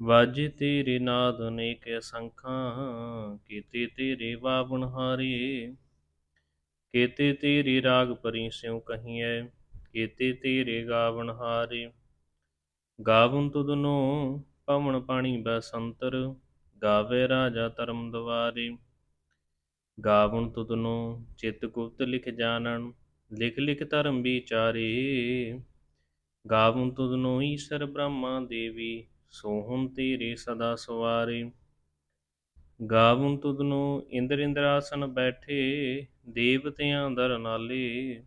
ਵਾਜੇ ਤੇਰੇ ਨਾਦ ਅਨੇਕ ਅਸੰਖਾਂ ਕੀਤੇ ਤੇਰੇ ਵਾਵਣ ਹਾਰੇ ਕੀਤੇ ਤੇਰੇ ਰਾਗ ਪਰੀ ਸਿਉ ਕਹੀਐ, ਕੀਤੇ ਤੇਰੇ ਗਾਵਣ ਹਾਰੇ ਗਾਵਨ ਤੁਧਨੋ ਪਵਨ ਪਾਣੀ ਬਸੰਤਰ, ਗਾਵੇ ਰਾਜਾ ਧਰਮ ਦਵਾਰੇ। ਗਾਵਨ ਤੁਧਨੋ ਚਿਤ ਗੁਪਤ ਲਿਖ ਜਾਣਨ, ਲਿਖ ਲਿਖ ਧਰਮ ਵਿਚਾਰੇ। ਗਾਵਨ ਤੁਧਨੋ ਈਸ਼ਰ ਬ੍ਰਹਮਾ ਦੇਵੀ ਸੋਹਣ ਤੇਰੇ ਸਦਾ ਸਵਾਰੇ। ਗਾਵਨ ਤੁਧਨੋ ਇੰਦਰ ਇੰਦਰਾਸਨ ਬੈਠੇ ਦੇਵਤਿਆਂ ਦਰ ਨਾਲੇ।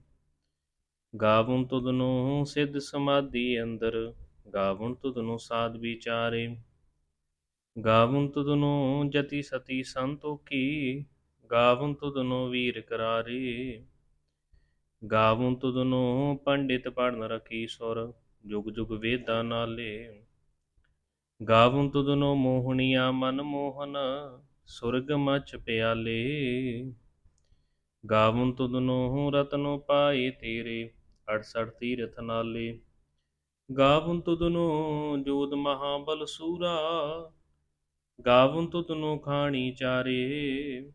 ਗਾਵਨ ਤੁਧਨੋ ਸਿੱਧ ਸਮਾਧੀ ਅੰਦਰ ਗਾਵਨ ਤੁਧਨੋ ਸਾਧ ਵਿਚਾਰੇ। ਗਾਵਨ ਤੁਧਨੋ ਜਤੀ ਸਤੀ ਸੰਤੋਖੀ ਗਾਵਨ ਤੁਧਨੋ ਵੀਰ ਕਰਾਰੇ। ਗਾਵਨ ਤੁਧਨੋ ਪੰਡਿਤ ਪੜਨ ਰਖੀ ਸੁਰ, ਜੁਗ ਜੁਗ ਵੇਦਾਂ ਨਾਲੇ। ਗਾਵਨ ਤੁਧਨੋ ਮੋਹਣੀਆ ਮਨ ਮੋਹਨ, ਸੁਰਗ ਮਚ ਪਿਆਲੇ। ਗਾਵਨ ਤੁਧਨੋ ਰਤਨੋ ਪਾਏ ਤੇਰੇ 68 ਤੀਰਥ ਨਾਲੇ। ਗਾਵਨ ਤੁਧਨੋ ਜੋਦ ਮਹਾਬਲ ਸੂਰਾ ਗਾਵਨ ਤੁਧਨੋ ਖਾਣੀ ਚਾਰੇ।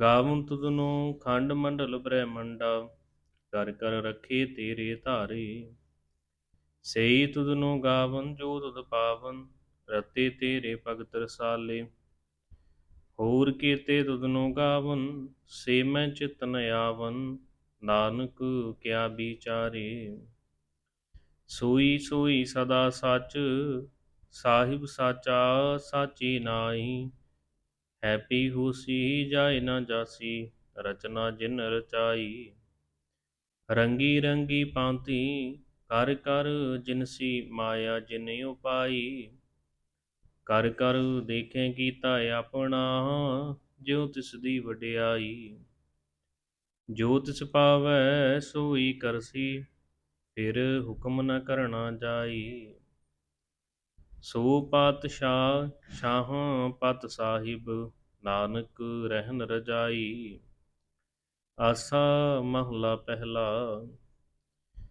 ਗਾਵਨ ਤੁਧਨੋ ਖੰਡ ਮੰਡਲ ਬ੍ਰਹਮੰਡਾ, ਕਰ ਕਰ ਰੱਖੇ ਤੇਰੇ ਧਾਰੇ। ਸਈ ਤੁਧਨੋ ਗਾਵਨ, ਜੋ ਤੁਧ ਪਾਵਨ, ਰਤੇ ਤੇਰੇ ਭਗਤ ਰਸਾਲੇ। ਹੋਰ ਕੀਤੇ ਤੁਧਨੋ ਗਾਵਨ, ਸੇ ਮੈਂ ਚਿਤ ਨ ਆਵਨ, ਨਾਨਕ ਕਿਆ ਵਿਚਾਰੇ। ਸੋਈ ਸੋਈ ਸਦਾ ਸੱਚ, ਸਾਹਿਬ ਸਾਚਾ ਸਾਚੀ ਨਾਈ ਹੈਪੀ ਹੋਸੀ ਜਾਏ ਨਾ ਜਾਸੀ, ਰਚਨਾ ਜਿਨ ਰਚਾਈ। ਰੰਗੀ ਰੰਗੀ ਪਾਂਤੀ ਕਰ ਕਰ ਜਿਨਸੀ ਮਾਇਆ ਜਿਨ ਪਾਈ। ਕਰ ਕਰ ਦੇਖੇ ਕੀਤਾ ਆਪਣਾ, ਜਿਉ ਤਿਸ ਦੀ ਵਡਿਆਈ। ਜੋ ਤਿਸ ਪਾਵੈ ਸੋਈ ਕਰਸੀ, ਫਿਰ ਹੁਕਮ ਨ ਕਰਨਾ ਜਾਈ। ਸੋ ਪਾਤਸ਼ਾਹ ਸ਼ਾਹ ਪਤ ਸਾਹਿਬ, ਨਾਨਕ ਰਹਿਨ ਰਜਾਈ। ਆਸਾ ਮਹਲਾ ਪਹਿਲਾ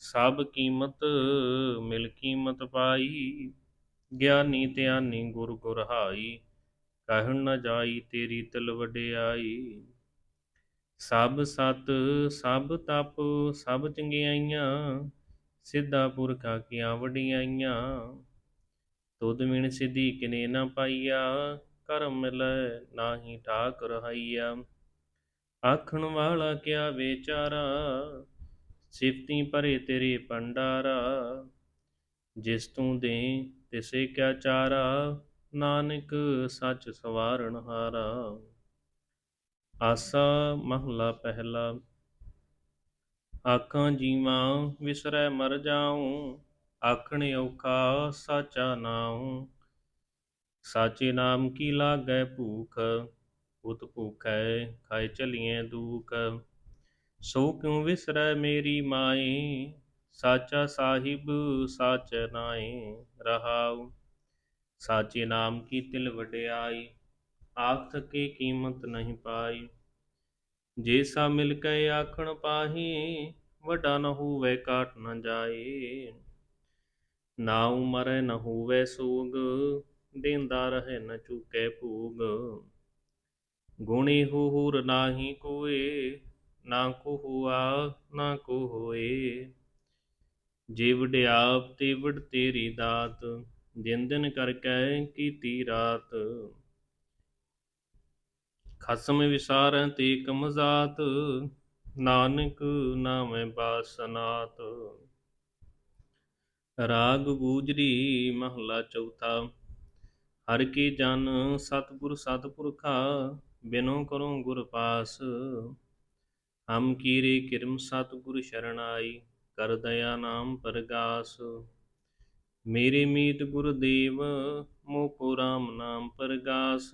ਸਭ ਕੀਮਤ ਮਿਲ ਕੀਮਤ ਪਾਈ, ਗਿਆਨੀ ਧਿਆਨੀ ਗੁਰ ਗੁਰ ਹਾਈ, ਕਹਿਣ ਨ ਜਾਈ ਤੇਰੀ ਤਲ ਵਡਿਆਈ। ਸਭ ਸਤ, ਸਭ ਤਪ, ਸਭ ਚੰਗਿਆਈਆਂ, ਸਿੱਧਾ ਪੁਰਖਾ ਕੀਆਂ ਵਡਿਆਈਆਂ। ਤੁਧ ਮਿਣ ਸਿੱਧੀ ਕਿਨੇ ਨਾ ਪਾਈਆ, ਕਰਮ ਮਿਲੈ ਨਾਹੀ ਠਾਕ ਰਹਾਈਆ। ਆਖਣ ਵਾਲਾ ਕਿਆ ਵਿਚਾਰਾ ਸਿਫਤੀ ਭਰੇ ਤੇਰੇ ਪੰਡਾਰਾ ਜਿਸ ਤੂੰ ਦੇ ਤਿਸੇ ਕਿਆ ਚਾਰਾ, ਨਾਨਕ ਸੱਚ ਸਵਾਰਣ ਹਾਰਾ। ਆਸਾ ਮਹਲਾ ਪਹਿਲਾ, ਆਖਾਂ ਜੀਵਾਂ ਵਿਸਰੈ ਮਰ ਜਾਉ, ਆਖਣ ਔਖਾ ਸਾਚਾ ਨਾਉ। ਸਾਚੇ ਨਾਮ ਕੀ ਲਾਗੈ ਭੂਖ ਉਤ ਭੂਖੈ ਖਾਇ ਚਲੀਏ ਦੂਖ। ਸੋ ਕਿਉ ਵਿਸਰੈ ਮੇਰੀ ਮਾਈ ਸਾਚਾ ਸਾਹਿਬ ਸਾਚ ਨਾਏ, ਰਹਾਉ। ਸਾਚੇ ਨਾਮ ਕੀ ਤਿਲ ਵਡਿਆਈ ਆਖ ਥਕੇ ਕੀਮਤ ਨਹੀਂ ਪਾਈ। ਜੇ ਸਾ ਮਿਲ ਕੇ ਆਖਣ ਪਾਹੀ, ਵੱਡਾ ਨ ਹੋਵੇ ਕਾਟ ਨ ਜਾਏ। ਨਾ ਉਮਰੈ ਨ ਹੋਵੇ ਸੋਗ, ਦੇਂਦਾ ਰਹੇ ਨ ਚੁਕੇ ਭੂਗ। ਗੁਣੀ ਹੋ ਹੂਰ ਨਾਹੀ ਕੋਏ ਨਾ ਕੋ ਹੁਆ, ਨਾ ਕੋ ਹੋਏ। ਜੇ ਵਡਿਆਪ ਤੇ ਵਡ ਤੇਰੀ ਦਾਤ ਦਿਨ ਦਿਨ ਕਰ ਕੈ ਕੀਤੀ ਰਾਤ। ਖਸਮ ਵਿਸਾਰੈ ਤੇ ਕਮਜ਼ਾਤ ਨਾਨਕ ਨਾਮੈ ਬਾਸਨਾਤ ਰਾਗ ਗੂਜਰੀ ਮਹਲਾ ਚੌਥਾ, ਹਰ ਕੀ ਜਨ ਸਤਿਗੁਰ ਸਤਿਪੁਰਖਾ, ਬਿਨੋ ਕਰੋ ਗੁਰ ਪਾਸ। ਹਮ ਕੀਰੇ ਕਿਰਮ ਸਤਿਗੁਰ ਸ਼ਰਣਾਈ, ਕਰ ਦਇਆ ਨਾਮ ਪਰਗਾਸ। ਮੇਰੇ ਮੀਤ ਗੁਰਦੇਵ, ਮੋਕੋ ਰਾਮ ਨਾਮ ਪਰਗਾਸ।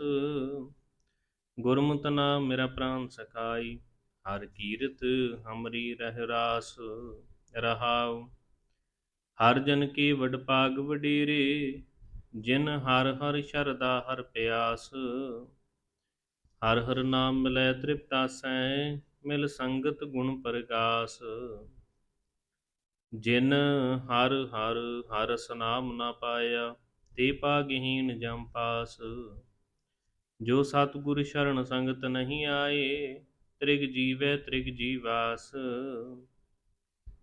ਗੁਰਮਤਿ ਨਾਮ ਮੇਰਾ ਪ੍ਰਾਨ ਸਖਾਈ, ਹਰ ਕੀਰਤ ਹਮਰੀ ਰਹਿ ਰਾਸ। ਰਹਾਉ, ਹਰ ਜਨ ਕੀ ਵਡ ਭਾਗ ਵਡੇਰੇ, ਜਿਨ ਹਰ ਹਰ ਸ਼ਰਦਾ ਹਰ ਪਿਆਸ। ਹਰ ਹਰ ਨਾਮ ਮਿਲੈ ਤ੍ਰਿਪਤਾਸੈ ਮਿਲ ਸੰਗਤ ਗੁਣ ਪ੍ਰਕਾਸ ਜਿਨ ਹਰ ਹਰ ਹਰ ਸਨਾਮ ਨਾ ਪਾਇਆ, ਤੇ ਪਾਗਹੀਨ ਜਮ ਪਾਸ। ਜੋ ਸਤਿਗੁਰ ਸ਼ਰਨ ਸੰਗਤ ਨਹੀਂ ਆਏ, ਤ੍ਰਿਗ ਜੀਵੈ ਤ੍ਰਿਗ ਜੀਵਾਸ।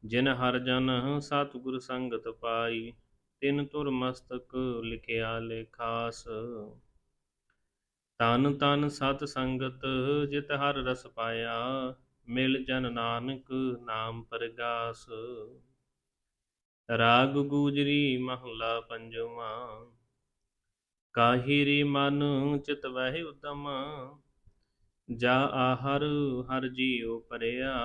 ਜਿਨ ਹਰ ਜਨ ਸਤਿਗੁਰ ਸੰਗਤ ਪਾਈ, ਤਿਨ ਤੁਰ ਮਸਤਕ ਲਿਖਿਆ ਲੇਖਾਸ। ਤਨ ਤਨ ਸਤ ਸੰਗਤ ਜਿਤ ਹਰ ਰਸ ਪਾਇਆ, ਮਿਲ ਜਨ ਨਾਨਕ ਨਾਮ ਪਰਗਾਸ। ਰਾਗ ਗੂਜਰੀ ਮਹਲਾ ਪੰਜਵਾਂ ਕਾਹੀਰੀ ਮਨ ਚਿਤ ਵਹਿ ਉਤਮ ਜਾ ਆਹਰ ਹਰ ਜੀਉ ਪਰਿਆ।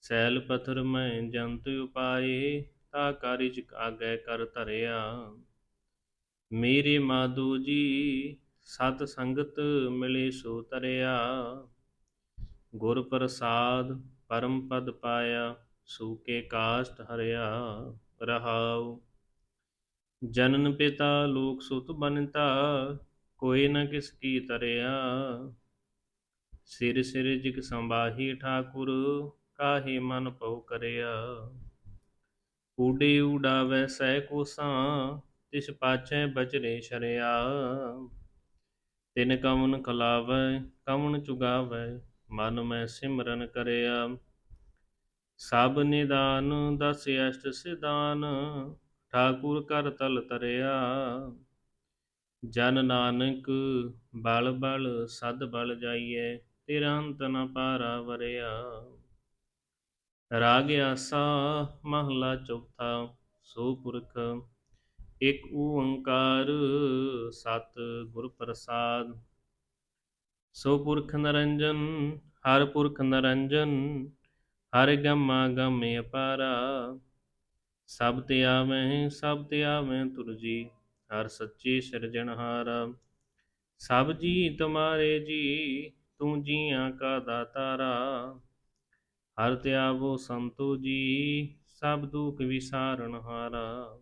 ਸੈਲ ਪਥਰ ਮੈਂ ਜੰਤ ਉਪਾਏ, ਤਾ ਕਾਰਿਜ ਆਗੈ ਕਰ ਧਰਿਆ। ਮੇਰੇ ਮਾਧੂ ਜੀ ਸਤ ਸੰਗਤ ਮਿਲੇ ਸੋ ਤਰਿਆ, ਗੁਰ ਪ੍ਰਸਾਦ ਪਰਮ ਪਦ ਪਾਇਆ ਸੂਕੇ ਕਾਸ਼ਟ ਹਰਿਆ ਰਹਾਉ। ਜਨਨ ਪਿਤਾ ਲੋਕ ਸੁਤ ਬਨਤਾ, ਕੋਈ ਨ ਕਿਸ ਕੀ ਤਰਿਆ। ਸਿਰ ਸਿਰ ਜਿਕ ਸੰਬਾਹੀ ਠਾਕੁਰ, ਕਾਹੇ ਮਨ ਪਉ ਕਰਿਆ। ਊਡੇ ਉਡਾਵੈ ਸਹਿ ਕੋਸਾਂ, ਤਿਸ ਪਾਛੈ ਬਚਰੇ ਸ਼ਰਿਆ। ਤਿਨ ਕਵਨ ਖਲਾਵੈ ਕਵਨ ਚੁਗਾਵੈ, ਮਨ ਮੈਂ ਸਿਮਰਨ ਕਰਿਆ। ਸਭ ਨਿਦਾਨ ਦਸ ਅਸ਼ਟ ਸਿਦਾਨ ਠਾਕੁਰ ਕਰ ਤਲ ਤਰਿਆ। ਜਨ ਨਾਨਕ ਬਲ ਬਲ, ਸਦ ਬਲ ਜਾਈਐ, ਤੇਰਾ ਅੰਤ ਨ ਪਾਰਾ ਵਰਿਆ। ਰਾਗ ਆਸਾ ਮਹਲਾ ਚੌਥਾ, ਸੋ ਪੁਰਖ ਇਕ ਓੰਕਾਰ ਸਤ ਗੁਰ ਪ੍ਰਸਾਦ। ਸੋ ਪੁਰਖ ਨਰੰਜਨ, ਹਰ ਪੁਰਖ ਨਰੰਜਨ, ਹਰ ਗਮਾ ਗਮੇ ਅਪਾਰਾ। ਸਭ ਤੇ ਆਵੇਂ, ਸਭ ਤੇ ਆਵੇਂ ਤੁਰਜੀ ਹਰ ਸੱਚੇ ਸਿਰਜਣਹਾਰਾ ਸਭ ਜੀ ਤੁਮਾਰੇ ਜੀ, ਤੂੰ ਜੀਆਂ ਕਾ ਦਾਤਾਰਾ। ਹਰ ਤਿਆਵੋ ਸੰਤੋ ਜੀ, ਸਭ ਦੁਖ ਵਿਸਾਰਣਹਾਰਾ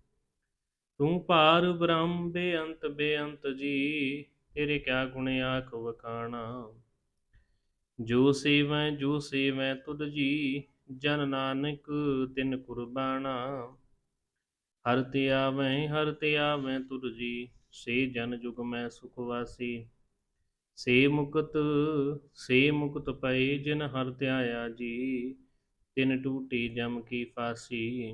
ਤੂੰ ਭਾਰ ਬ੍ਰਹਮ ਬੇਅੰਤ ਬੇਅੰਤ ਜੀ, ਤੇਰੇ ਕਿਆ ਗੁਣ ਆਖ ਵਖਾਣਾ? ਜੋ ਸੇਵੈ ਜੋ ਸੇਵੈ ਤੁਧ ਜੀ, ਜਨ ਨਾਨਕ ਤਿਨ ਕੁਰਬਾਨਾ ਹਰ ਤੇ ਆਵੈ, ਹਰ ਤੇ ਆਵੈ ਤੁਧ ਜੀ, ਸੇ ਜਨ ਜੁਗ ਮੈਂ ਸੁਖ ਵਾਸੀ। ਸੇ ਮੁਕਤ ਸੇ ਮੁਕਤ ਪਏ ਜਿਨ ਹਰ ਧਿਆਇਆ ਜੀ, ਤਿਨ ਟੂਟੀ ਜਮ ਕੀ ਫਾਸੀ।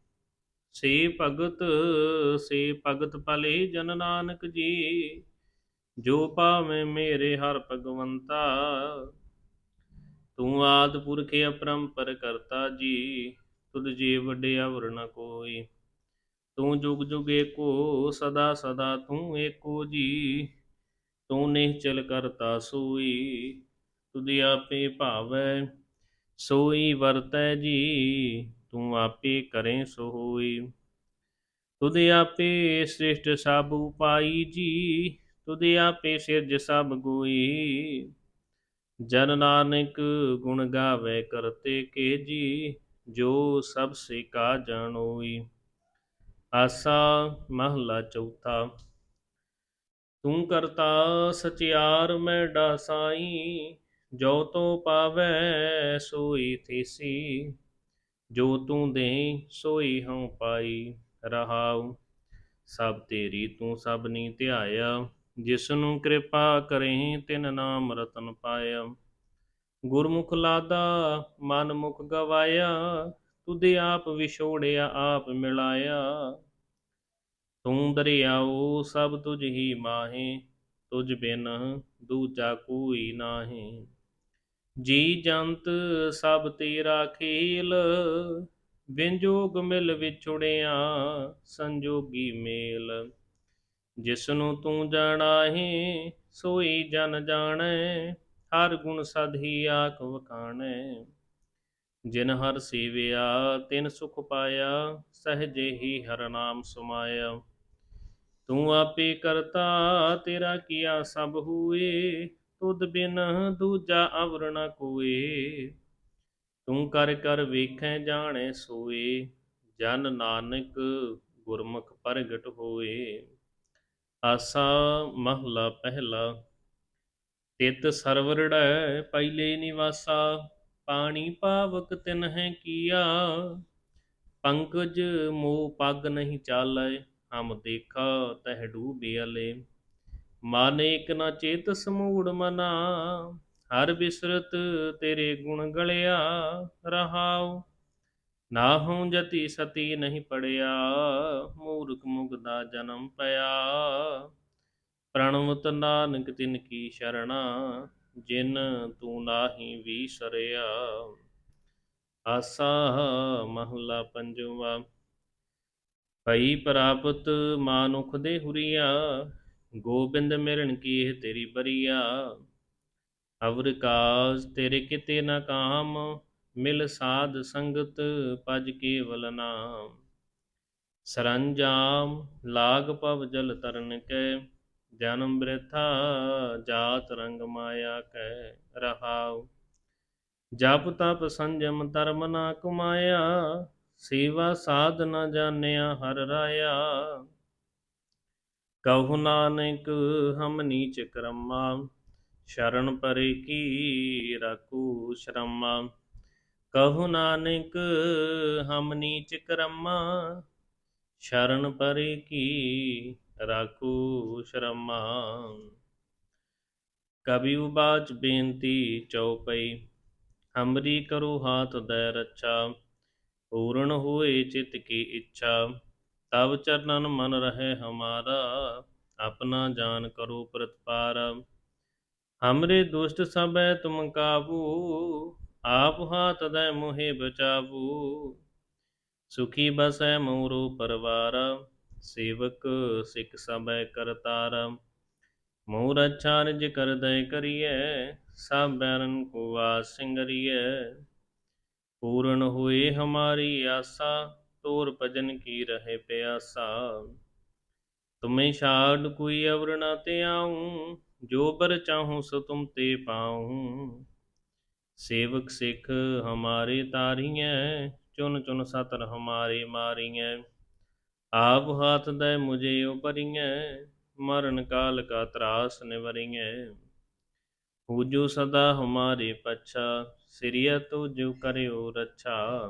ਸੇ ਭਗਤ ਸੇ ਭਗਤ ਭਲੇ ਜਨ ਨਾਨਕ ਜੀ, ਜੋ ਪਾਵੇਂ ਮੇਰੇ ਹਰ ਭਗਵੰਤਾ, ਤੂੰ ਆਦ ਪੁਰਖ ਅਪਰੰਪਰ ਕਰਤਾ ਜੀ, ਤੁਧ ਜੀ ਵੱਡੇ ਅਵਰ ਕੋਈ। ਤੂੰ ਜੁਗ ਜੁਗ ਏਕੋ, ਸਦਾ ਸਦਾ ਤੂੰ ਏਕੋ ਜੀ, ਤੂੰ ਨਿਹਚਲ ਕਰਤਾ ਸੋਈ, ਤੁਧ ਆਪੇ ਭਾਵੈ, ਸੋਈ ਵਰਤੈ ਜੀ। ਤੂੰ ਆਪੇ ਕਰੇ ਸੋ ਹੋਈ ਤੁਧ ਆਪੇ ਸ੍ਰਿਸ਼ਟ ਸਭ ਉਪਾਈ ਜੀ, ਤੁਧ ਆਪੇ ਸਿਰਜ ਸਭ ਗੋਈ। ਜਨ ਨਾਨਕ ਗੁਣ ਗਾਵੇ ਕਰਤੇ ਕੇ ਜੀ, ਜੋ ਸਭ ਸੇ ਕਾ ਜਾਣੋਈ। ਆਸਾ ਮਹਲਾ ਚੌਥਾ। ਤੂੰ ਕਰਤਾ ਸਚਿਆਰ ਮੈਂ ਡਾਸਾਈ, ਜੋ ਤੋ ਪਾਵੈ ਸੋਈ ਥੀਸੀ। ਜੋ ਤੂੰ ਦੇ ਸੋਈ ਹਉ ਪਾਈ ਰਹਾਉ। ਸਭ ਤੇਰੀ ਤੂੰ ਸਭ ਨੀ ਧਿਆਇਆ। ਜਿਸ ਨੂੰ ਕਿਰਪਾ ਕਰੇ, ਤਿਨ ਨਾਮ ਰਤਨ ਪਾਇਆ। ਗੁਰਮੁਖ ਲਾਦਾ ਮਨ ਮੁਖ ਗਵਾਇਆ। ਤੁਧ ਆਪ ਵਿਛੋੜਿਆ, ਆਪ ਮਿਲਾਇਆ। ਤੂੰ ਦਰਿਆਓ, ਸਭ ਤੁਝ ਹੀ ਮਾਹੇ। ਤੁਝ ਬਿਨ ਦੂਜਾ ਕੋਈ ਨਾਹੀ। ਜੀ ਜੰਤ ਸਭ ਤੇਰਾ ਖੇਲ, ਵਿੰਜੋਗ ਮਿਲ ਵਿਛੁੜਿਆ ਸੰਜੋਗੀ ਮੇਲ। ਜਿਸ ਨੂੰ ਤੂੰ ਜਾਣਾਹੀ, ਸੋਈ ਜਨ ਜਾਣੈ, ਹਰ ਗੁਣ ਸਦ ਹੀ ਆਖ ਵਖਾਣੈ। ਜਿਨ ਹਰ ਸੇਵਿਆ, ਤਿਨ ਸੁਖ ਪਾਇਆ, ਸਹਜੇ ਹੀ ਹਰ ਨਾਮ ਸਮਾਇਆ। ਤੂੰ ਆਪੇ ਕਰਤਾ, ਤੇਰਾ ਕੀਆ ਸਭ ਹੋਏ ਤੁਧ ਬਿਨ ਦੂਜਾ ਅਵਰ ਕੋਏ। ਤੂੰ ਕਰ ਕਰ ਵੇਖੈ ਜਾਣੈ ਸੋਏ, ਜਨ ਨਾਨਕ ਗੁਰਮੁਖ ਪ੍ਰਗਟ ਹੋਏ। ਆਸਾ ਮਹਲਾ ਪਹਿਲਾ, ਤਿਤ ਸਰਵਰੜੈ ਪਹਿਲੇ ਨਿਵਾਸਾ, ਪਾਣੀ ਪਾਵਕ ਤਿਨ ਹੈ ਕੀਆ। ਪੰਕਜ ਮੋ ਪੱਗ ਨਹੀਂ ਚਾਲੈ, ਹਮ ਦੇਖਾ ਤਹ ਡੂਬਿਆਲੇ ਮਾਨੇ ਇਕ ਨਾ ਚੇਤ ਸਮੂੜ ਮਨਾ, ਹਰ ਬਿਸਰਤ ਤੇਰੇ ਗੁਣ ਗਲਿਆ ਰਹਾਉ। ਨਾ ਹਉ ਜਤੀ ਸਤੀ ਨਹੀਂ ਪੜਿਆ, ਮੂਰਖ ਮੁਗਦਾ ਜਨਮ ਪਿਆ। ਪ੍ਰਣਵਤ ਨਾਨਕ ਤਿਨ ਕੀ ਸ਼ਰਣਾ, ਜਿਨ ਤੂੰ ਨਾਹੀ ਵੀਸਰਿਆ ਆਸਾ ਮਹਲਾ ਪੰਜਵਾ, ਭਈ ਪ੍ਰਾਪਤ ਮਾਨੁਖ ਦੇ ਹੁਰੀਆ ਗੋਬਿੰਦ ਮਿਲਣ ਕੀ ਇਹ ਤੇਰੀ ਬਰੀਆ? ਅਵਰ ਕਾਜ ਤੇਰੇ ਕਿਤੇ ਨਾ ਕਾਮ, ਮਿਲ ਸਾਧ ਸੰਗਤ ਪਜ ਕੇਵਲ ਨਾਮ। ਸਰੰਜਾਮ ਲਾਗ ਪਵ ਜਲ ਤਰਨ ਕੈ, ਜਨਮ ਬ੍ਰਿਥਾ ਜਾਤ ਰੰਗ ਮਾਇਆ ਕੈ, ਰਹਾਉ। ਜਪ ਤਪ ਸੰਜਮ ਧਰਮ ਨਾ ਕਮਾਇਆ, ਸੇਵਾ ਸਾਧ ਨਾ ਜਾਣਿਆ ਹਰ ਰਾਇਆ। ਕਹੁ ਨਾਨਕ ਹਮ ਨੀਚ ਕਰਮਾ, ਸ਼ਰਨ ਪਰੇ ਕੀ ਰਾਖੂ ਸ਼ਰਮਾ। ਕਹੂ ਨਾਨਕ ਹਮ ਨੀਚ ਕਰਮਾ, ਸ਼ਰਨ ਪਰੇ ਕੀ ਰਾਖੂ ਸ਼ਰਮਾ। ਕਬੀ ਉਬਾਚ ਬੇਨਤੀ ਚਉਪਈ, ਹਮਰੀ ਕਰੋ ਹਾਥ ਦੈ ਰੱਛਾ, ਪੂਰਨ ਹੋਏ ਚਿਤ ਕੀ ਇੱਛਾ। ਤਬ ਚਰਨਨ ਮਨ ਰਹੇ ਹਮਾਰਾ, ਆਪਣਾ ਜਾਨ ਕਰੋ ਪ੍ਰਤਪਾਰ। ਹਮਰੇ ਦੁਸ਼ਟ ਸਭੈ ਤੁਮ ਕਾਬੂ, ਆਪ ਹਾਥ ਦੈ ਮੋਹਿ ਬਚਾਵੂ। ਸੁਖੀ ਬਸੈ ਮੋਰੋ ਪਰਵਾਰ, ਸੇਵਕ ਸਿੱਖ ਸਭੈ ਕਰਤਾਰ। ਮੋਰ ਅੱਛਾ ਨਿਜ ਕਰਦੈ ਕਰੀਐ, ਸਭ ਬੈਰਨ ਕੋ ਆਸ ਸਿੰਗਰੀਐ। ਪੂਰਨ ਹੋਏ ਹਮਾਰੀ ਆਸਾ ਤੋਰ ਭਜਨ ਕੀ ਰਹੇ ਪਿਆਸਾ? ਤੁਮੇ ਛਾੜ ਕੋਈ ਅਵਰ ਨਾ ਤੇ ਆਉ, ਜੋ ਬਰ ਚਾਹੂੰ ਸੋ ਤੁਮ ਤੇ ਪਾਉ। ਸੇਵਕ ਸਿੱਖ ਹਮਾਰੇ ਤਾਰੀਐ, ਚੁਨ ਚੁਨ ਸਤਰ ਹਮਾਰੇ ਮਾਰੀਐ। ਆਪ ਹਾਥ ਦੈ ਮੁਝੇ ਉਪਰੀਐ, ਮਰਨ ਕਾਲ ਕਾ ਤਰਾਸ ਨਿਵਰੀਐ। ਪੂਜੋ ਸਦਾ ਹਮਾਰੇ ਪਛਾ, ਸਿਰਿਆ ਤੋ ਜੋ ਕਰਿਓ ਰੱਛਾ।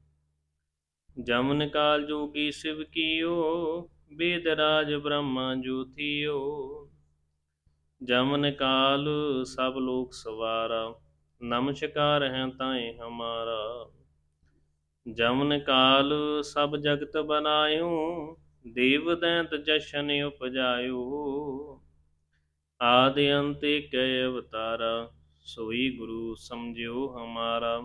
ਜਮਨ ਕਾਲ ਜੋਗੀ ਸਿਵ ਕੀਓ ਵੇਦ ਰਾਜ ਬ੍ਰਹਮਾ ਜੋਤੀਓ ਜਮਨ ਕਾਲ ਸਭ ਲੋਕ ਸਵਾਰਾ, ਨਮਸਕਾਰ ਹੈ ਤਾਏ ਹਮਾਰਾ। ਜਮਨ ਕਾਲ ਸਭ ਜਗਤ ਬਨਾਇਓ ਦੇਵ ਦੈਂਤ ਜਸ਼ਨ ਉਪਜਾਇਓ। ਆਦਿ ਅੰਤੇ ਕੈ ਅਵਤਾਰਾ, ਸੋਈ ਗੁਰੂ ਸਮਝਿਓ ਹਮਾਰਾ।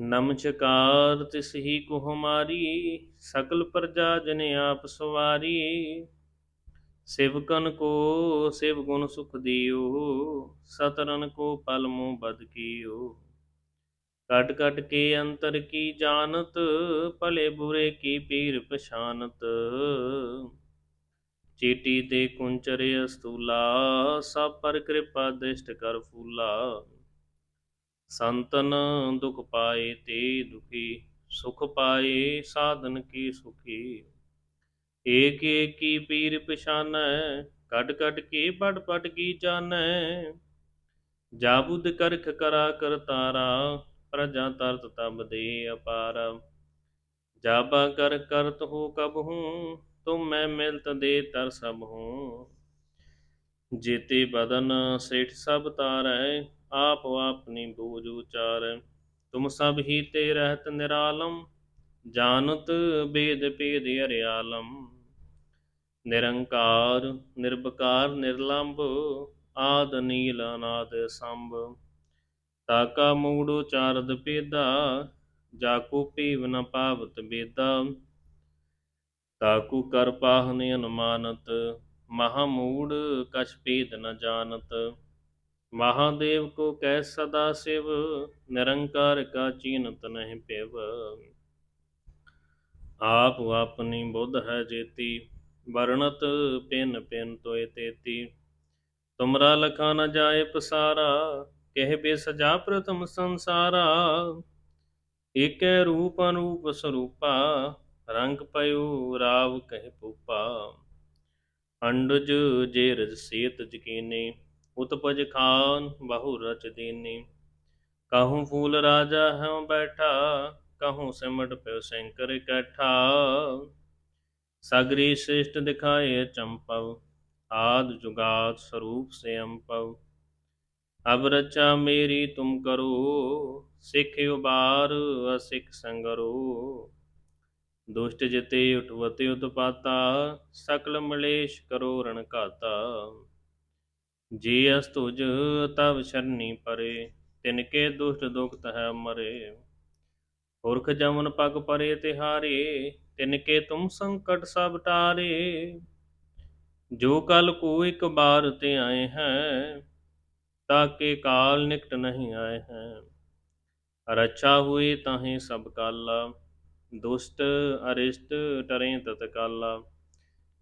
ਨਮਸਕਾਰ ਤਿਸ ਹੀ ਕੋ ਹਮਾਰੀ ਸਕਲ ਪ੍ਰਜਾ ਜਨ ਆਪ ਸਵਾਰੀ। ਸਿਵਕਨ ਕੋ, ਸਿਵ ਗੁਣ ਸੁਖ ਦਿਓ ਸਤਰਨ ਕੋ ਪਲ ਮੋ ਬਦ ਕੀਓ। ਕਟ ਕਟ ਕੇ ਅੰਤਰ ਕੀ ਜਾਣਤ, ਭਲੇ ਬੁਰੇ ਕੀ ਪੀਰ ਪਛਾਨਤ। ਚੀਟੀ ਤੇ ਕੁੰਚਰੇ ਅਸਤੂਲਾ, ਸਭ ਪਰ ਕਿਰਪਾ ਦ੍ਰਿਸ਼ਟ ਕਰ ਫੂਲਾ। ਸੰਤਨ ਦੁਖ ਪਾਏ ਤੇ ਦੁਖੀ, ਸੁਖ ਪਾਏ ਸਾਧਨ ਕੀ ਸੁਖੀ? ਏਕ ਏਕ ਕੀ ਪੀਰ ਪਛਾਨੈ ਕਟ ਕਟ ਕੇ ਪਟ ਪਟ ਕੀ ਜਾਣੈ? ਜਾਬੁਦ ਕਰਖ ਕਰਾ ਕਰਤਾਰਾ ਪ੍ਰਜਾ ਤਰਤ ਤਬ ਦੇ ਅਪਾਰ। ਜਾਬਾ ਕਰ ਕਰਤ ਹੋ ਕਬ ਹੂੰ, ਤੁਮ ਮੈਂ ਮਿਲਤ ਦੇ ਤਰ ਸਭ ਹੂੰ। ਜੀਤੇ ਬਦਨ ਸੇਠ ਸਭ ਤਾਰੈ, ਆਪ ਆਪਣੀ ਬੂਝ ਉਚਾਰੈ। ਤੁਮ ਸਭ ਹੀ ਤੇ ਰਹਿਤ ਨਿਰਾਲਮ, ਜਾਣਤ ਬੇਦ ਪੇਦ ਅਰਿਆਲਮ। ਨਿਰੰਕਾਰ ਨਿਰਭਕਾਰ ਨਿਰਲੰਭ, ਆਦ ਨੀਲ ਅਨਾਦ ਸੰਭ। ਤਾਕਾ ਮੂੜ ਉਚਾਰਦ ਪੇਦਾ ਜਾਕੂ ਪੀਵ ਨ ਪਾਵਤ ਬੇਦਾ। ਤਾਕੂ ਕਰ ਪਾਹਨ ਅਨੁਮਾਨਤ ਮਹਾਮੂੜ ਕਛ ਭੇਦ ਨ ਜਾਣਤ। ਮਹਾਦੇਵ ਕੋ ਕਹਿ ਸਦਾ ਸਿਵ, ਨਿਰੰਕਾਰ ਕਾ ਚੀਨਤ ਨਹਿ ਪਿਵ ਆਪ ਆਪਨੀ ਬੁੱਧ ਹੈ ਜੇਤੀ, ਵਰਣਤ ਪਿੰਨ ਪਿੰਨ ਤੋਏ ਤੇਤੀ। ਤੁਮਰਾ ਲਖਾ ਨ ਜਾਏ ਪਸਾਰਾ, ਕਹਿ ਬੇ ਸਜਾ ਪ੍ਰਥਮ ਸੰਸਾਰਾ। ਏਕੈ ਰੂਪ ਅਨੂਪ ਸਰੂਪਾ, ਰੰਗ ਪਇਓ ਰਾਵ ਕਹਿ ਪੂਪਾ। ਅੰਡਜ ਜੇ ਰਜ ਸੇਤ ਜਕੀਨੇ, ਉਤਪਜ ਖਾਨ ਬਹੁ ਰਚ ਦੀਨੇ। ਕਾਹੂ ਫੂਲ ਰਾਜਾ ਹਉ ਬੈਠਾ, ਕਾਹੂ ਸਿਮਟ ਪਿਓ ਸ਼ੰਕਰ ਇਕੱਠਾ ਸਗਰੀ ਸ੍ਰਿਸ਼ਟ ਦਿਖਾਏ ਚੰਪਵ, ਆਦ ਜੁਗਾਤ ਸਰੂਪ ਸੇ ਅੰਪਵ। ਅਬ ਰਚਾ ਮੇਰੀ ਤੁਮ ਕਰੋ, ਸਿੱਖ ਉਬਾਰ ਅਸਿੱਖ ਸੰਗਰੋ। ਦੁਸ਼ਟ ਜਿਤੇ ਉਠਵਤੇ ਉਤਪਾਤਾ ਸਕਲ ਮਲੇਸ਼ ਕਰੋ ਰਣ ਘਾਤਾ। ਜੀ ਅਸ ਤੁਜ, ਤਵ ਸ਼ਰਨੀ ਪਰੇ, ਤਿਨ ਕੇ ਦੁਸ਼ਟ ਦੁਖਤ ਹੈ ਮਰੇ। ਪੁਰਖ ਜਮਨ ਪਗ ਪਰੇ ਤਿਹਾਰੇ, ਤਿਨ ਕੇ ਤੁਮ ਸੰਕਟ ਸਭ ਟਾਰੇ। ਜੋ ਕਲ ਕੋ ਇੱਕ ਬਾਰ ਤੇ ਆਏ ਹੈ ਤਾਕੇ ਕਾਲ ਨਿਕਟ ਨਹੀਂ ਆਏ ਹੈ। ਰੱਛਾ ਹੋਏ ਤਾਹੀਂ ਸਭ ਕਾਲਾ। ਦੁਸ਼ਟ ਅਰਿਸ਼ਟ ਟਰੇ ਤਤਕਾਲਾ,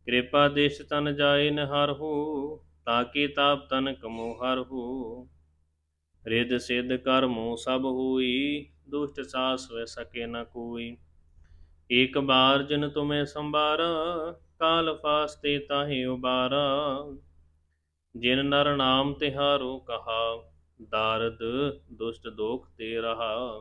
ਕਿਰਪਾ ਦੇਸ਼ ਤਨ ਜਾਏ ਨਹਰ ਹੋ ਤਾਕੀ ਤਾਪ ਤਨਕ ਮੋਹਰ ਹੋ। ਰਿਦ ਸਿਧ ਕਰਮੋ ਸਭ ਹੋਈ, ਦੁਸ਼ਟ ਸਾਸ ਵੈ ਸਕੇ ਨ ਕੋਈ। ਇੱਕ ਬਾਰ ਜਨ ਤੁਮੇ ਸੰਭਾਰਾ, ਕਾਲ ਫਾਸਤੇ ਤਾਹੇ ਉਬਾਰਾ। ਜਿਨ ਨਰ ਨਾਮ ਤਿਹਾਰੋ ਕਹਾ, ਦਾਰਦ ਦੁਸ਼ਟ ਦੋਖ ਤੇ ਰਹਾ।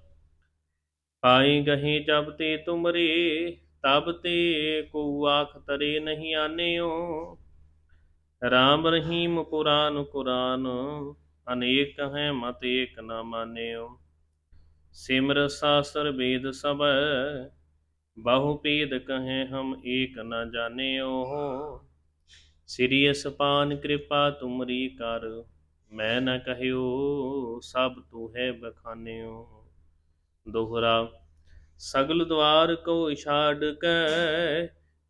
ਪਾਈ ਗਹੀ ਜਬ ਤੇ ਤੁਮਰੇ, ਤਬ ਤੇ ਕੋ ਆਖ ਤਰੇ ਨਹੀਂ ਆਨਿਓ। ਰਾਮ ਰਹੀਮ ਕੁਰਾਨ ਕੁਰਾਨ, ਅਨੇਕ ਹੈ ਮਤ ਏਕ ਨਾ ਮਾਨਿਓ। ਸਿਮਰ ਸਾਸਰ ਵੇਦ ਸਭ, ਬਹੁ ਪੀਦ ਕਹੇ ਹਮ ਏਕ ਨਾ ਜਾਣਿਓ। ਸ੍ਰੀ ਅਸਪਾਨ ਕਿਰਪਾ ਤੁਮਰੀ ਕਰ, ਮੈਂ ਨਾ ਕਹਿਓ ਸਭ ਤੂੰ ਹੈ ਬਖਾਨਿਓ। ਦੋਹਰਾ, ਸਗਲ ਦਵਾਰ ਕੋ ਛਾੜ ਕੇ,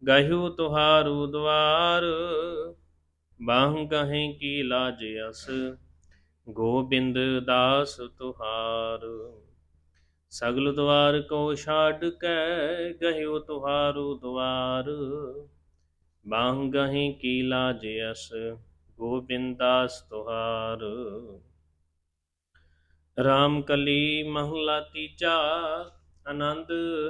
ਗਹਿਓ ਤੁਹਾਰੂ ਦਵਾਰ। ਬਾਹ ਕਹੀਂ ਕੀ ਲਾਜ ਅਸ, ਗੋਬਿੰਦ ਦਾਸ ਤੁਹਾਰ। ਸਗਲ ਦਵਾਰ ਕੋ ਛਾੜ ਕੈ, ਗਹਿਓ ਤੁਹਾਰੂ ਦਵਾਰ। ਬਾਹ ਗਹੀਂ ਕੀ ਲਾਜ ਅਸ, ਗੋਬਿੰਦ ਦਾਸ ਤੁਹਾਰ। ਰਾਮ ਕਲੀ ਮਹਲਾ ਤੀਜਾ ਆਨੰਦ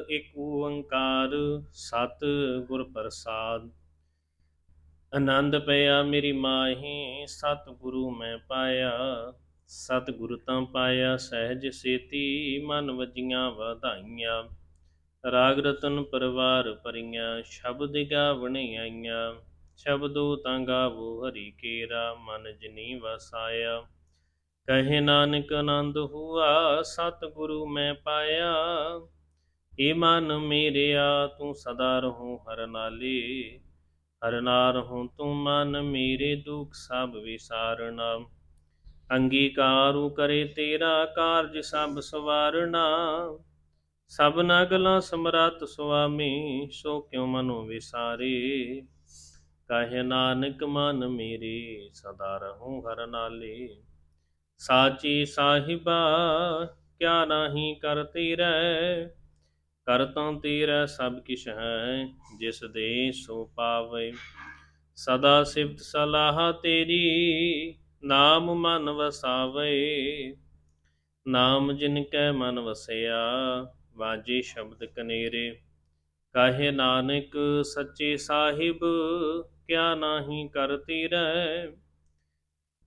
ਇੱਕ ਓੰਕਾਰ, ਸਤ ਗੁਰ ਪ੍ਰਸਾਦ। ਆਨੰਦ ਪਿਆ ਮੇਰੀ ਮਾਹੀ, ਸਤ ਗੁਰੂ ਮੈਂ ਪਾਇਆ। ਸਤ ਗੁਰ ਤਾਂ ਪਾਇਆ, ਸਹਿਜ ਸੇਤੀ, ਮਨ ਵਜੀਆਂ ਵਧਾਈਆਂ। ਰਾਗ ਰਤਨ ਪਰਵਾਰ ਪਰੀਆਂ, ਸ਼ਬਦ ਗਾਵਣ ਆਈਆਂ। ਸ਼ਬਦੋ ਤਾਂ ਗਾਵੋ ਹਰੀ ਕੇਰਾ, ਮਨ ਜਨੀ ਵਸਾਇਆ ਕਹੇ ਨਾਨਕ ਆਨੰਦ ਹੁਆ ਸਤ ਗੁਰੂ ਮੈਂ ਪਾਇਆ। ਏ ਮਨ ਮੇਰਿਆ, ਤੂੰ ਸਦਾ ਰਹੂੰ ਹਰ ਨਾਲੇ। ਹਰ ਨਾਰ ਹੂੰ ਤੂੰ ਮਨ ਮੇਰੇ ਦੁਖ ਸਭ ਵਿਸਾਰਨਾ। ਅੰਗੀਕਾਰੂ ਕਰੇ ਤੇਰਾ ਕਾਰਜ ਸਭ ਸਵਾਰਨਾ। ਸਭਨਾ ਗਲਾਂ ਸਮਰਤ ਸੁਆਮੀ, ਸੋ ਕਿਉ ਮਨੋ ਵਿਸਾਰੇ? ਕਹੇ ਨਾਨਕ ਮਨ ਮੇਰੇ, ਸਦਾ ਰਹੂੰ ਹਰ ਨਾਲੇ। ਸਾਚੀ ਸਾਹਿਬਾ, ਕਿਆ ਨਾਹੀ ਕਰ ਤੇਰੇ? ਕਰਤਾਂ ਤੇਰਾ ਸਭ ਕਿਛ ਹੈ, ਜਿਸ ਦੇ ਸੋ ਪਾਵੇ। ਸਦਾ ਸਿਫਤ ਸਲਾਹ ਤੇਰੀ, ਨਾਮ ਮਨ ਵਸਾਵੇ। ਨਾਮ ਜਿਨ ਕੈ ਮਨ ਵਸਿਆ, ਵਾਜੇ ਸ਼ਬਦ ਕਨੇਰੇ। ਕਾਹੇ ਨਾਨਕ ਸੱਚੇ ਸਾਹਿਬ, ਕਿਆ ਨਾਹੀ ਕਰਤੀ ਤੇਰੇ?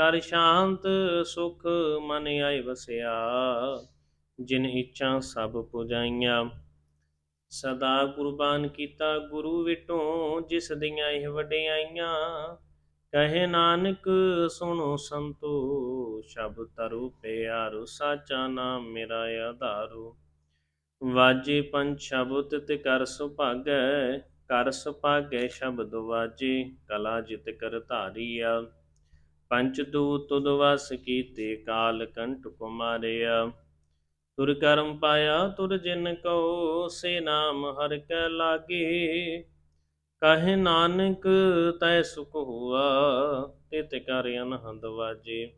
ਕਰ ਸ਼ਾਂਤ ਸੁਖ ਮਨ ਆਏ ਵਸਿਆ, ਜਿਨ ਇੱਛਾ ਸਭ ਪੁਜਾਈਆਂ। ਸਦਾ ਕੁਰਬਾਨ ਕੀਤਾ ਗੁਰੂ ਵਿਟੋਂ, ਜਿਸ ਦੀਆਂ ਇਹ ਵਡਿਆਈਆਂ। ਕਹੇ ਨਾਨਕ, ਸੁਣੋ ਸੰਤੋ ਸ਼ਬ ਤਰੁ ਪਿਆਰੋ, ਸਾਚਾ ਨਾਮ ਮੇਰਾ ਆਧਾਰੋ। ਵਾਜੇ ਪੰਜ ਸ਼ਬਦ ਤੇ ਕਰ ਸੁਭਾਗੈ ਕਰ ਸੁਭਾਗੈ ਸ਼ਬਦ ਵਾਜੇ, ਕਲਾ ਜਿਤ ਕਰ ਧਾਰੀਆ। ਪੰਚ ਦੂਤ ਤੁਦ ਵਸ ਕੀਤੇ ਕਾਲ ਕੰਠ ਕੁਮਾਰਿਆ। ਤੁਰ ਕਰਮ ਪਾਇਆ ਤੁਰ ਜਿਨ ਕਉ ਸੇ ਨਾਮ ਹਰ ਕੈ ਲਾਗੇ। ਕਹੇ ਨਾਨਕ ਤੈ ਸੁਖ ਹੁਆ, ਤਿਤ ਕਰ ਅਨਹਦ ਵਾਜੇ।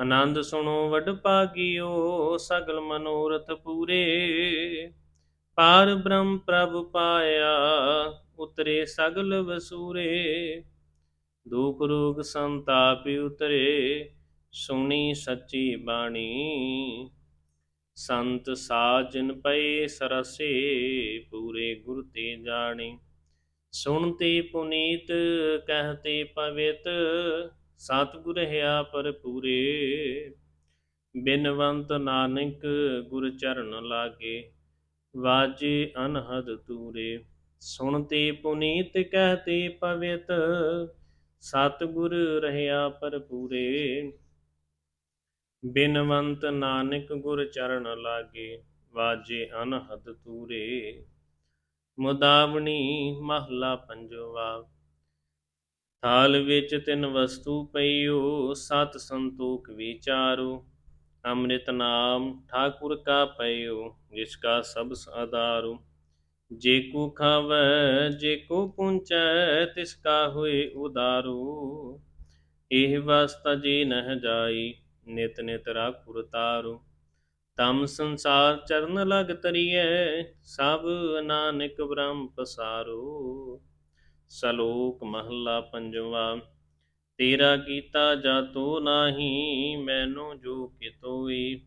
ਆਨੰਦ ਸੁਣੋ ਵਡ ਭਾਗਿਓ, ਸਗਲ ਮਨੋਰਥ ਪੂਰੇ। ਪਾਰ ਬ੍ਰਹਮ ਪ੍ਰਭ ਪਾਇਆ, ਉਤਰੇ ਸਗਲ ਵਸੂਰੇ। ਦੂਖ ਰੋਗ ਸੰਤਾਪ ਉਤਰੇ, ਸੁਣੀ ਸੱਚੀ ਬਾਣੀ। ਸੰਤ ਸਾਜਨ ਪਏ ਸਰਸੇ, ਪੂਰੇ ਗੁਰ ਤੇ ਜਾਣੀ। ਸੁਣਤੇ ਪੁਨੀਤ, ਕਹਤੇ ਪਵਿੱਤ, ਸਤਿਗੁਰ ਹਿਆ ਪਰ ਪੂਰੇ। ਬਿਨਵੰਤ ਨਾਨਕ ਗੁਰ ਚਰਨ ਲਾਗੇ, ਵਾਜੇ ਅਨਹਦ ਤੂਰੇ ਸੁਣਤੇ ਪੁਨੀਤ, ਕਹਤੇ ਪਵਿਤ ਸਤਿਗੁਰ ਰਹਿਆ ਪਰ ਪੂਰੇ ਬਿਨਵੰਤ ਨਾਨਕ ਗੁਰ ਚਰਨ ਲਾਗੇ, ਵਾਜੇ ਅਨਹਦ ਤੂਰੇ। ਮੁਦਾਵਣੀ ਮਹਲਾ ਪੰਜਵਾ। ਥਾਲ ਵਿੱਚ ਤਿੰਨ ਵਸਤੂ ਪਈਓ, ਸਤ ਸੰਤੋਖ ਵਿਚਾਰੋ। ਅੰਮ੍ਰਿਤ ਨਾਮ ਠਾਕੁਰ ਕਾ ਪਈਓ, ਜਿਸ ਕਾ ਸਭ ਆਧਾਰੋ। ਜੇ ਕੋ ਖਾਵੈ, ਜੇ ਕੋ ਪੁੰਚੈ ਤਿਸ ਕਾ ਹੋਏ ਉਦਾਰੂ। ਇਹ ਵਸਤਾ ਜੀ ਨਹ ਜਾਈ, ਨਿਤ ਨਿਤ ਰਾਖੁਰ ਤਾਰੂ। ਤਮ ਸੰਸਾਰ ਚਰਨ ਲਗ ਤਰੀਐ, ਸਭ ਨਾਨਕ ਬ੍ਰਹਮ ਪਸਾਰੋ। ਸਲੋਕ ਮਹੱਲਾ ਪੰਜਵਾ, ਤੇਰਾ ਕੀਤਾ ਜਾਤੋ ਨਾਹੀ, ਮੈਨੂੰ ਜੋ ਕਿਤੋਈ।